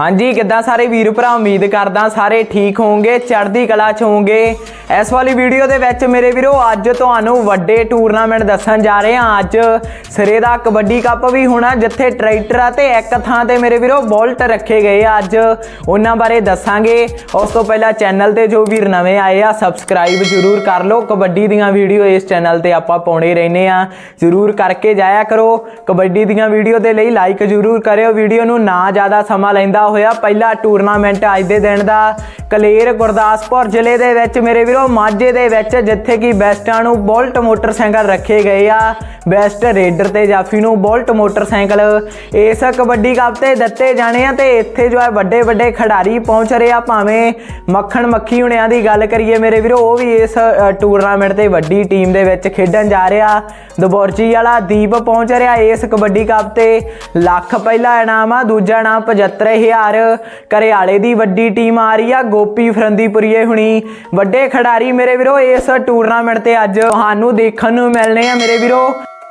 ਹਾਂਜੀ ਕਿੱਦਾਂ ਸਾਰੇ ਵੀਰ ਭਰਾ? ਉਮੀਦ ਕਰਦਾ ਸਾਰੇ ਠੀਕ ਹੋਵੋਗੇ ਚੜ੍ਹਦੀ ਕਲਾ ਚ ਹੋਵੋਗੇ। ਇਸ ਵਾਲੀ ਵੀਡੀਓ ਦੇ ਵਿੱਚ ਮੇਰੇ ਵੀਰੋ, ਅੱਜ ਤੁਹਾਨੂੰ ਵੱਡੇ ਟੂਰਨਾਮੈਂਟ ਦੱਸਣ ਜਾ ਰਹੇ ਹਾਂ। ਅੱਜ ਸਿਰੇ ਦਾ ਕਬੱਡੀ ਕੱਪ ਵੀ ਹੋਣਾ, ਜਿੱਥੇ ਟਰੈਕਟਰ ਅਤੇ ਇੱਕ ਥਾਂ ਤੇ ਮੇਰੇ ਵੀਰੋ ਬੋਲਟ ਰੱਖੇ ਗਏ ਆ। ਅੱਜ ਉਹਨਾਂ ਬਾਰੇ ਦੱਸਾਂਗੇ। ਉਸ ਤੋਂ ਪਹਿਲਾਂ ਚੈਨਲ ਤੇ ਜੋ ਵੀਰ ਨਵੇਂ ਆਏ ਆ ਸਬਸਕ੍ਰਾਈਬ ਜ਼ਰੂਰ ਕਰ ਲਓ। ਕਬੱਡੀ ਦੀਆਂ ਵੀਡੀਓ ਇਸ ਚੈਨਲ ਤੇ ਆਪਾਂ ਪਾਉਣੇ ਰਹਿੰਦੇ ਆ ਜ਼ਰੂਰ ਕਰਕੇ ਜਾਇਆ ਕਰੋ। ਕਬੱਡੀ ਦੀਆਂ ਵੀਡੀਓ ਦੇ ਲਈ ਲਾਈਕ ਜ਼ਰੂਰ ਕਰਿਓ। ਵੀਡੀਓ ਨੂੰ ਨਾ ਜ਼ਿਆਦਾ ਸਮਾਂ ਲੈਂਦਾ ਹੋਇਆ, ਪਹਿਲਾ ਟੂਰਨਾਮੈਂਟ ਅੱਜ ਦੇ ਦਿਨ ਦਾ। ਕਲੇਰ ਗੁਰਦਾਸਪੁਰ ਜ਼ਿਲ੍ਹੇ ਦੇ ਵਿੱਚ ਮੇਰੇ ਵੀਰੋ, ਮਾਝੇ ਦੇ ਵਿੱਚ, ਜਿੱਥੇ ਕਿ ਬੈਸਟਾਂ ਨੂੰ ਬੋਲਟ ਮੋਟਰਸਾਈਕਲ ਰੱਖੇ ਗਏ ਆ। ਬੈਸਟ ਰੇਡਰ ਤੇ ਜਾਫੀ ਨੂੰ ਬੁਲਟ ਮੋਟਰਸਾਈਕਲ। ਇਸ ਕਬੱਡੀ ਕੱਪ ਤੇ ਦਿੱਤੇ ਜਾਣੇ ਆ ਤੇ ਇੱਥੇ ਜੋ ਹੈ ਵੱਡੇ ਵੱਡੇ ਖਿਡਾਰੀ ਪਹੁੰਚ ਰਹੇ ਆ। ਭਾਵੇਂ ਮੱਖਣ ਮੱਖੀ ਹੁਣਿਆਂ ਦੀ ਗੱਲ ਕਰੀਏ ਮੇਰੇ ਵੀਰੋ, ਉਹ ਵੀ ਇਸ ਟੂਰਨਾਮੈਂਟ ਤੇ ਵੱਡੀ ਟੀਮ ਦੇ ਵਿੱਚ ਖੇਡਣ ਜਾ ਰਿਹਾ। ਦਬੋਰਜੀ ਵਾਲਾ ਦੀਪ ਪਹੁੰਚ ਰਿਹਾ ਇਸ ਕਬੱਡੀ ਕੱਪ ਤੇ। ਲੱਖ ਪਹਿਲਾ ਇਨਾਮ ਆ, ਦੂਜਾ ਇਨਾਮ 75000 ਕਰਿਆਲੇ ਦੀ ਵੱਡੀ ਟੀਮ ਆ ਰਹੀ ਆ, ਗੋਪੀ ਫਰੰਦੀਪੁਰੀਏ ਹੁਣੀ। ਵੱਡੇ ਖਿਡਾਰੀ ਮੇਰੇ ਵੀਰੋ, ਇਸ ਟੂਰਨਾਮੈਂਟ ਤੇ ਅੱਜ ਤੁਹਾਨੂੰ ਦੇਖਣ ਨੂੰ ਮਿਲਣੇ ਆ ਮੇਰੇ ਵੀਰੋ।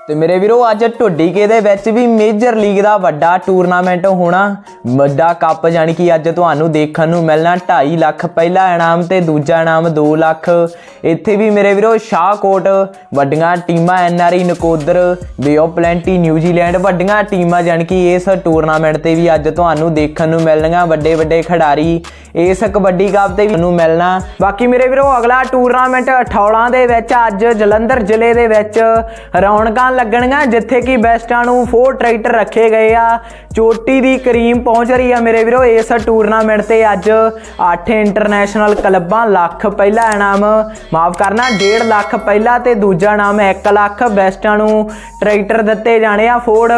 ਤੇ ਮੇਰੇ ਵੀਰੋ, ਅੱਜ ਢੁੱਡੀਕੇ ਦੇ ਵਿੱਚ ਵੀ ਮੇਜਰ ਲੀਗ ਦਾ ਵੱਡਾ ਟੂਰਨਾਮੈਂਟ ਹੋਣਾ। ਵੱਡਾ ਕੱਪ ਜਾਨੀ ਕਿ ਅੱਜ ਤੁਹਾਨੂੰ ਦੇਖਣ ਨੂੰ ਮਿਲਣਾ 2.5 ਲੱਖ ਪਹਿਲਾ ਇਨਾਮ ਤੇ ਦੂਜਾ ਇਨਾਮ 2 ਲੱਖ। ਇੱਥੇ ਵੀ ਮੇਰੇ ਵੀਰੋ, ਸ਼ਾਹਕੋਟ ਵੱਡੀਆਂ ਟੀਮਾਂ NRI Nakodar Bay Plenty New Zealand ਵੱਡੀਆਂ ਟੀਮਾਂ ਜਾਨੀ ਕਿ ਇਸ ਟੂਰਨਾਮੈਂਟ ਤੇ ਵੀ ਅੱਜ ਤੁਹਾਨੂੰ ਦੇਖਣ ਨੂੰ ਮਿਲਣਗੀਆਂ ਵੱਡੇ ਵੱਡੇ ਖਿਡਾਰੀ। ਇਸ ਕਬੱਡੀ ਕੱਪ ਤੇ ਵੀ ਨੂੰ ਮਿਲਣਾ। ਬਾਕੀ ਮੇਰੇ ਵੀਰੋ, ਅਗਲਾ ਟੂਰਨਾਮੈਂਟ ਅਠੌਲਾਂ ਦੇ ਵਿੱਚ, ਅੱਜ ਜਲੰਧਰ ਜ਼ਿਲ੍ਹੇ ਦੇ ਵਿੱਚ ਰੌਣਕਾਂ ਲੱਗਣਗੀਆਂ ਜਿੱਥੇ ਕਿ ਬੈਸਟਾਂ ਨੂੰ ਫੋਰ ਟਰੈਕਟਰ ਰੱਖੇ ਗਏ ਆ। ਚੋਟੀ ਦੀ ਕਰੀਮ ਪਹੁੰਚ ਰਹੀ ਆ ਮੇਰੇ ਵੀਰੋ, ਇਸ ਟੂਰਨਾਮੈਂਟ ਤੇ ਅੱਜ 8 ਇੰਟਰਨੈਸ਼ਨਲ ਕਲੱਬਾਂ, ਲੱਖ ਪਹਿਲਾ ਇਨਾਮ। ਮਾਫ ਕਰਨਾ 1.5 ਲੱਖ ਪਹਿਲਾ ਤੇ ਦੂਜਾ ਇਨਾਮ 1 ਲੱਖ ਬੈਸਟਾਂ ਨੂੰ ਟਰੈਕਟਰ ਦਿੱਤੇ ਜਾਣੇ ਆ ਫੋਰਡ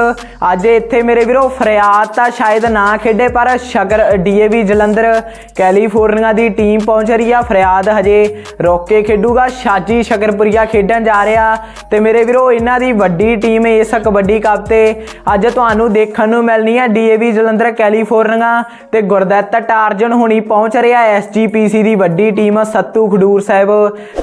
ਅੱਜ ਇੱਥੇ ਮੇਰੇ ਵੀਰੋ, ਫਰਿਆਦ ਤਾਂ ਸ਼ਾਇਦ ਨਾ ਖੇਡੇ, ਪਰ ਸ਼ਗਰ ਡੀਏਵੀ ਜਲੰਧਰ, ਕੈਲੀਫੋਰਨੀਆ ਦੀ ਟੀਮ ਪਹੁੰਚ ਰਹੀ ਆ। ਫਰਿਆਦ ਹਜੇ ਰੋਕੇ ਖੇਡੂਗਾ, ਸ਼ਾਜੀ ਸ਼ਗਰਪੁਰੀਆ ਖੇਡਣ ਜਾ ਰਿਹਾ। ਤੇ ਮੇਰੇ ਵੀਰੋ, ਇਹਨਾਂ ਦੀ ਵੱਡੀ ਟੀਮ ਇਸ ਕਬੱਡੀ ਕੱਪ ਤੇ। ਅੱਜ ਤੁਹਾਨੂੰ ਦੇਖਣ ਨੂੰ ਮਿਲਣੀ ਆ ਡੀਏਵੀ ਜਲੰਧਰ ਕੈਲੀਫੋਰਨੀਆ ਤੇ ਗੁਰਦੱਤ ਟਾਰਜਨ ਹੁਣੀ ਪਹੁੰਚ ਰਿਹਾ ਐਸਜੀਪੀਸੀ ਦੀ ਵੱਡੀ ਟੀਮ ਸੱਤੂ ਖਡੂਰ ਸਾਹਿਬ,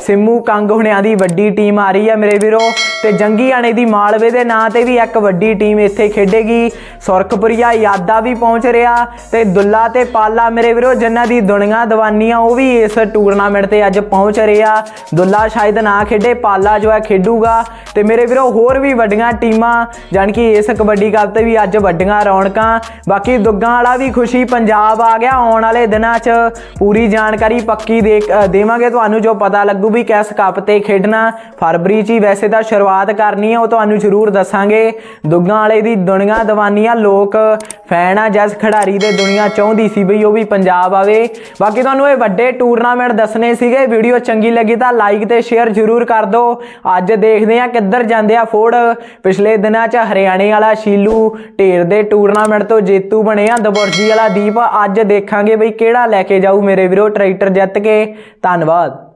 ਸਿੰਮੂ ਕੰਗ ਹੁਣਿਆਂ ਦੀ ਵੱਡੀ ਟੀਮ ਆ ਰਹੀ ਹੈ ਮੇਰੇ ਵੀਰੋ ਤੇ ਜੰਗੀ ਆਣੇ ਦੀ ਮਾਲਵੇ ਦੇ ਨਾਂ ਤੇ ਵੀ ਇੱਕ ਵੱਡੀ ਟੀਮ ਇੱਥੇ ਖੇਡੇਗੀ। ਸੁਰਖਪੁਰੀਆ ਯਾਦਾ ਵੀ ਪਹੁੰਚ ਰਿਹਾ ਤੇ ਦੁੱਲਾ ਤੇ ਪਾਲਾ ਮੇਰੇ ਵੀਰੋ ਜਿਨ੍ਹਾਂ ਦੀ ਦੁਨੀਆ ਦਵਾਨੀਆਂ ਉਹ ਵੀ ਇਸ ਟੂਰਨਾਮੈਂਟ ਤੇ ਅੱਜ ਪਹੁੰਚ ਰਿਹਾ ਦੁੱਲਾ ਸ਼ਾਇਦ ਨਾ ਖੇਡੇ ਪਾਲਾ ਜੋ ਹੈ ਖੇਡੂਗਾ। ਤੇ ਮੇਰੇ ਵੀਰੋ ਹੋਰ ਵੀ ਵੱਡੀਆਂ ਟੀਮਾਂ ਜਾਨ ਕਿ ਇਸ ਕਬੱਡੀ ਕੱਪ ਤੇ ਵੀ ਅੱਜ ਵੱਡੀਆਂ ਰੌਣਕਾਂ। ਬਾਕੀ ਦੁੱਗਾਂ ਵਾਲਾ ਵੀ ਖੁਸ਼ੀ ਪੰਜਾਬ ਆ ਗਿਆ ਆਉਣ ਵਾਲੇ ਦਿਨਾਂ 'ਚ। ਪੂਰੀ ਜਾਣਕਾਰੀ ਪੱਕੀ ਦੇ ਅ, ਦੇਵਾਂਗੇ ਤੁਹਾਨੂੰ ਜੋ ਪਤਾ ਲੱਗੂ ਵੀ ਕਿਸ ਕੱਪ ਤੇ ਖੇਡਣਾ। ਫਰਵਰੀ 'ਚ ਹੀ ਵੈਸੇ ਤਾਂ ਸ਼ੁਰੂਆਤ ਕਰਨੀ ਹੈ ਉਹ ਤੁਹਾਨੂੰ ਜ਼ਰੂਰ ਦੱਸਾਂਗੇ। ਦੁੱਗਾਂ ਵਾਲੇ ਦੀ ਦੁਨੀਆ ਦਵਾਨੀਆਂ ਲੋਕ ਫੈਨ ਆ ਜਸ ਖਿਡਾਰੀ ਦੇ ਦੁਨੀਆ ਚਾਹੁੰਦੀ ਸੀ ਬਈ ਉਹ ਵੀ ਪੰਜਾਬ ਆਵੇ। ਬਾਕੀ ਤੁਹਾਨੂੰ ਇਹ ਵੱਡੇ ਟੂਰਨਾਮੈਂਟ ਦੱਸਣੇ ਸੀਗੇ, ਵੀਡੀਓ ਚੰਗੀ ਲੱਗੀ ਤਾਂ ਲਾਈਕ ਤੇ ਸ਼ੇਅਰ ਜ਼ਰੂਰ ਕਰ ਦਿਓ। ਅੱਜ ਦੇਖਦੇ ਆ ਕਿੱਧਰ ਜਾਂਦੇ ਆ ਫੋੜ ਪਿਛਲੇ ਦਿਨਾਂ 'ਚ ਹਰਿਆਣੇ ਵਾਲਾ ਸ਼ੀਲੂ ਢੇਰ ਦੇ ਟੂਰਨਾਮੈਂਟ ਤੋਂ ਜੇਤੂ ਬਣੇ ਆ, ਦਬੁਰਜੀ ਵਾਲਾ ਦੀਪ। ਅੱਜ ਦੇਖਾਂਗੇ ਬਈ ਕਿਹੜਾ ਲੈ ਕੇ ਜਾਊ ਮੇਰੇ ਵੀਰੋ, ਟਰੈਕਟਰ ਜਿੱਤ ਕੇ। ਧੰਨਵਾਦ।